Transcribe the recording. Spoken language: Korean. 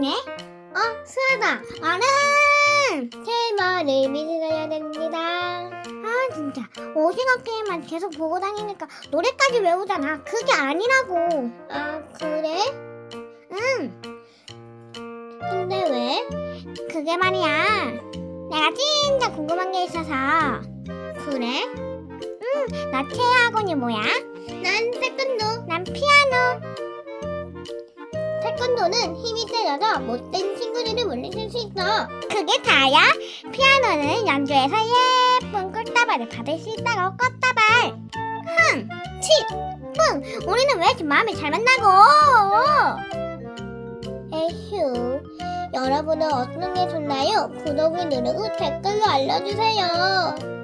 태균이네? 어. 아는! 제 말을 믿으셔야 됩니다. 아, 진짜. 오징어 게임만 계속 보고 다니니까 노래까지 외우잖아. 그게 아니라고. 아, 그래? 응. 근데 왜? 그게 말이야. 내가 진짜 궁금한 게 있어서. 그래? 응, 나 체어 학원이 뭐야? 태권도는 힘이 세져서 못된 친구들을 물리칠 수 있어. 그게 다야? 피아노는 연주해서 예쁜 꽃다발을 받을 수 있다고 꽃다발. 흥, 치, 흥. 우리는 왜 이렇게 마음이 잘 맞나고? 에휴. 여러분은 어떤 게 좋나요? 구독을 누르고 댓글로 알려주세요.